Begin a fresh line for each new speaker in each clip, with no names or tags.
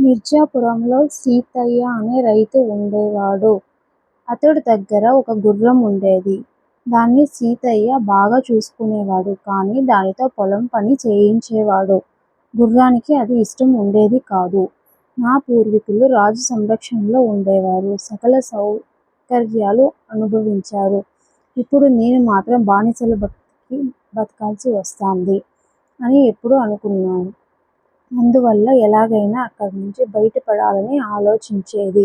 మిర్జాపురంలో సీతయ్య అనే రైతు ఉండేవాడు. అతడి దగ్గర ఒక గుర్రం ఉండేది. దాన్ని సీతయ్య బాగా చూసుకునేవాడు. కానీ దానితో పొలం పని చేయించేవాడు. గుర్రానికి అది ఇష్టం ఉండేది కాదు. నా పూర్వీకులు రాజు సంరక్షణలో ఉండేవారు. సకల సౌకర్యాలు అనుభవించారు. ఇప్పుడు నేను మాత్రం బానిసలా బతకాల్సి వస్తుంది అని ఎప్పుడూ అనుకున్నాను. అందువల్ల ఎలాగైనా అక్కడి నుంచి బయటపడాలని ఆలోచించేది.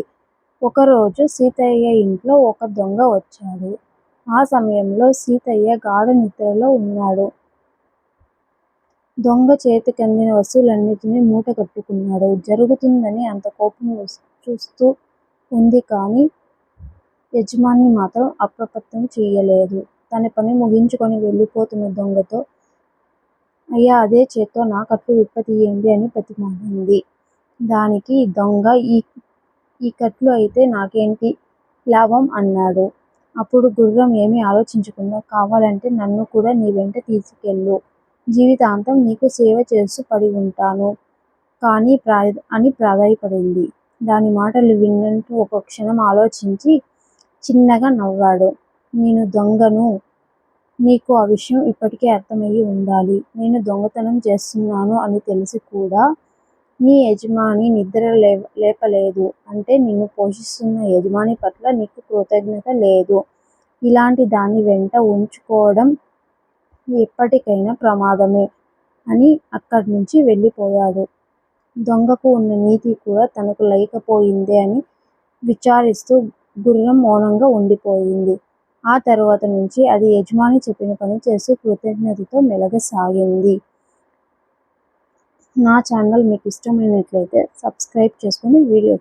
ఒకరోజు సీతయ్య ఇంట్లో ఒక దొంగ వచ్చాడు. ఆ సమయంలో సీతయ్య గాఢ నిద్రలో ఉన్నాడు. దొంగ చేతికందిన వస్తువులన్నిటినీ మూటగట్టుకున్నాడు. జరుగుతుందని అంత కోపం చూస్తూ ఉంది కానీ యజమాని మాత్రం అప్రమత్తం చేయలేదు తన పని ముగించుకొని వెళ్ళిపోతున్న దొంగతో అయ్యా అదే చేత్తో నా కట్లు విప్పతీయండి అని బతిమాలింది. దానికి దొంగ ఈ ఈ కట్లు అయితే నాకేంటి లాభం అన్నాడు. అప్పుడు గుర్రం ఏమీ ఆలోచించకుండా కావాలంటే నన్ను కూడా నీ వెంట తీసుకెళ్ళు. జీవితాంతం నీకు సేవ చేస్తూ పడి ఉంటాను అని ప్రాధాయపడింది దాని మాటలు విన్నట్టు ఒక క్షణం ఆలోచించి చిన్నగా నవ్వాడు. నేను దొంగను. నీకు ఆ విషయం ఇప్పటికే అర్థమయ్యి ఉండాలి. నేను దొంగతనం చేస్తున్నాను అని తెలిసి కూడా నీ యజమాని నిద్ర లేపలేదు అంటే నిన్ను పోషిస్తున్న యజమాని పట్ల నీకు కృతజ్ఞత లేదు. ఇలాంటి దాని వెంట ఉంచుకోవడం ఎప్పటికైనా ప్రమాదమే అని అక్కడి నుంచి వెళ్ళిపోయాడు. దొంగకు ఉన్న నీతి కూడా తనకు లేకపోయిందే అని విచారిస్తూ గుర్రం మౌనంగా ఉండిపోయింది. ఆ తరువాత నుంచి అది యజమాని చెప్పిన పని చేస్తూ కృతజ్ఞతతో మెలగసాగింది. నా ఛానల్ మీకు ఇష్టమైనట్లయితే సబ్స్క్రైబ్ చేసుకుని వీడియో